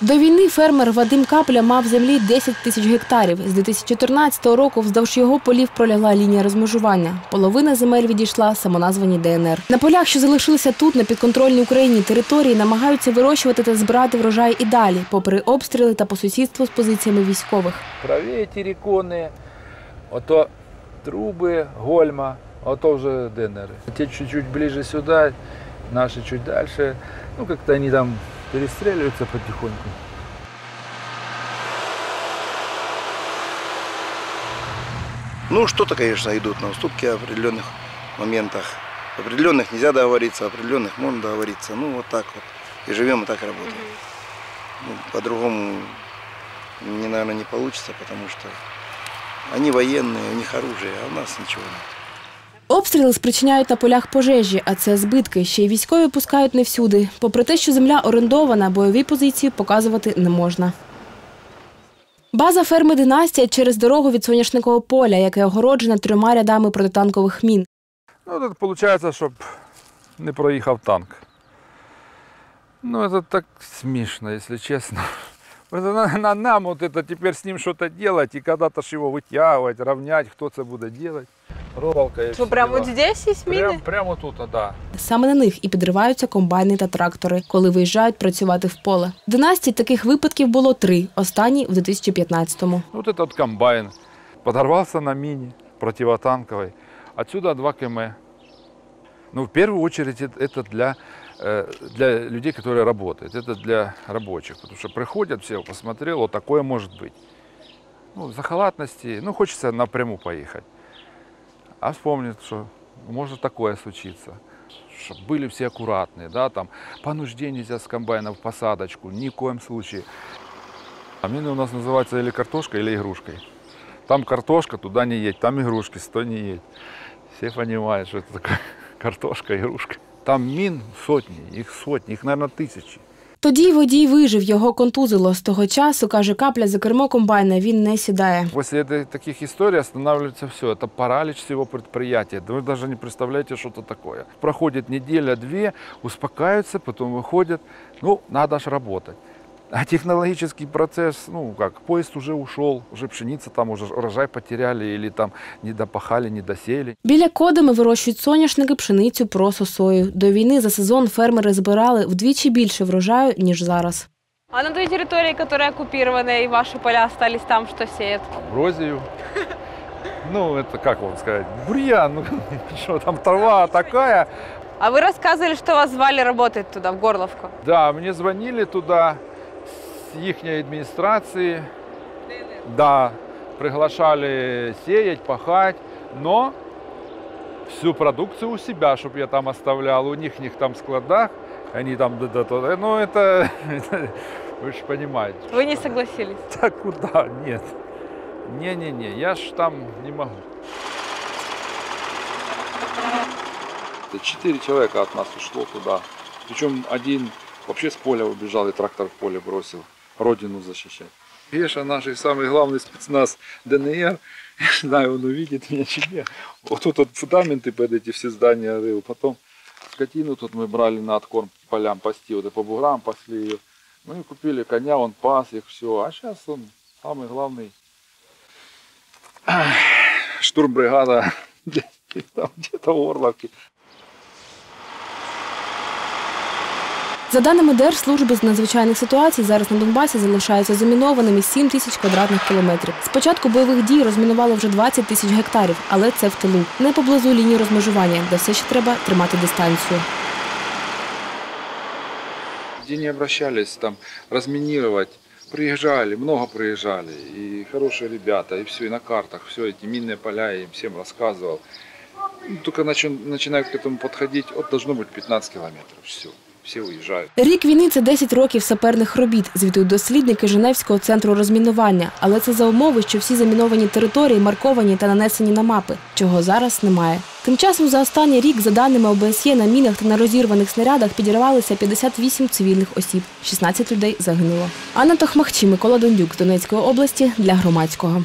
До війни фермер Вадим Капля мав землі 10 тисяч гектарів. З 2014 року вздовж його полів пролягла лінія розмежування. Половина земель відійшла самоназваній ДНР. На полях, що залишилися тут, на підконтрольній Україні території, намагаються вирощувати та збирати врожай і далі, попри обстріли та по сусідству з позиціями військових. Правее терриконы, ото трубы, Гольма, ото уже ДНР. Те чуть-чуть ближе сюда, наши чуть дальше. Ну, как-то они там перестреливаются потихоньку. Ну, что-то, конечно, идут на уступки в определенных моментах. В определенных нельзя договориться, в определенных можно договориться. Ну, вот так вот. И живем, и так работаем. Ну, по-другому, не, наверное, не получится, потому что они военные, у них оружие, а у нас ничего нет. Обстріли спричиняють на полях пожежі, а це збитки. Ще й військові пускають не всюди. Попри те, що земля орендована, бойові позиції показувати не можна. База ферми Династія через дорогу від соняшникового поля, яке огороджене трьома рядами протитанкових мін. Ну, тут виходить, щоб не проїхав танк. Ну, це так смішно, якщо чесно. Это на, на нам вот это теперь с ним что-то делать и когда-то ж его вытягивать, равнять, кто это будет делать. Проволока и Что, все прям дела. вот здесь есть мины? Прям, прямо тут, а, да. Саме на них і підриваються комбайни та трактори, коли виїжджають працювати в поле. В династії таких випадків було три, останній в 2015-му. Вот этот комбайн подорвался на мине противотанковой. Отсюда 2 км. Ну, в первую очередь, это- это для, э, для людей, которые работают. Это для рабочих. Потому что приходят все, посмотрел, вот такое может быть. Ну, за халатности, ну, хочется напрямую поехать. А вспомнит, что может такое случиться. Чтобы были все аккуратные, да, там, по нужде нельзя с комбайна в посадочку, ни в коем случае. А мины у нас называются или картошкой, или игрушкой. Там картошка, туда не едь, там игрушки, стой не едь. Все понимают, что это такое картошка, игрушка. Там мин сотни, их сотни, их, наверное, тысячи. Тоді водій вижив, його контузило. З того часу, каже Капля, за кермо комбайна він не сідає. После этой, таких историй останавливается все. Это паралич всего предприятия. Да Вы даже не представляете, что это такое. Проходит неделя-две, успокаиваются, потом выходят. Ну, надо ж работать. А технологический процесс, ну как, поезд уже ушел, уже пшеница там, уже урожай потеряли или там не допахали, не досели. Біля кодами вирощують соняшники, пшеницю, просо, сою. До війни за сезон фермери збирали вдвічі більше врожаю, ніж зараз. А на той территории, которая оккупирована, и ваши поля остались там, что сеют? Амброзию. Ну, это как вам сказать, бурьян, ну что там трава такая. А вы рассказывали, что вас звали работать туда, в Горловку. Да, мне звонили туда с их администрации. Да, приглашали сеять, пахать, но всю продукцию у себя, чтобы я там оставлял. У них, них там складах, они там, да, да, да, ну это, это вы же понимаете. Вы не согласились? Так куда? Нет. Не-не-не, я ж там не могу. Четыре человека от нас ушло туда. Причем один вообще с поля убежал и трактор в поле бросил. Родину защищать. Пеша наш самый главный спецназ ДНР. Я не знаю, он увидит меня чи нет. Вот тут вот фундаменты под эти все здания рыл. Потом скотину тут мы брали на откорм полям пасти. Вот и по буграм пасли ее. Ну и купили коня, он пас их, все. А сейчас он самый главный штурмбригада где-то в Орловке. За даними Держслужби з надзвичайних ситуацій, зараз на Донбасі залишаються замінованими 7 тисяч квадратних кілометрів. З початку бойових дій розмінувало вже 20 тисяч гектарів, але це в тилу, не поблизу лінії розмежування, де все ще треба тримати дистанцію. Где не обращались там разминировать, приезжали, много приезжали, и хорошие ребята, и все, и на картах, все эти минные поля, я им всем рассказывал. Ну, Только начи- начинают к этому подходить, вот должно быть 15 километров, все, все уезжают. Рік війни це 10 років саперних робіт, звітують дослідники Женевського центру розмінування. Але це за умови, що всі заміновані території марковані та нанесені на мапи, чого зараз немає. Тим часом за останній рік, за даними ОБСЄ, на мінах та на розірваних снарядах підірвалися 58 цивільних осіб. 16 людей загинуло. Анна Тохмахчі, Микола Дондюк з Донецької області для громадського.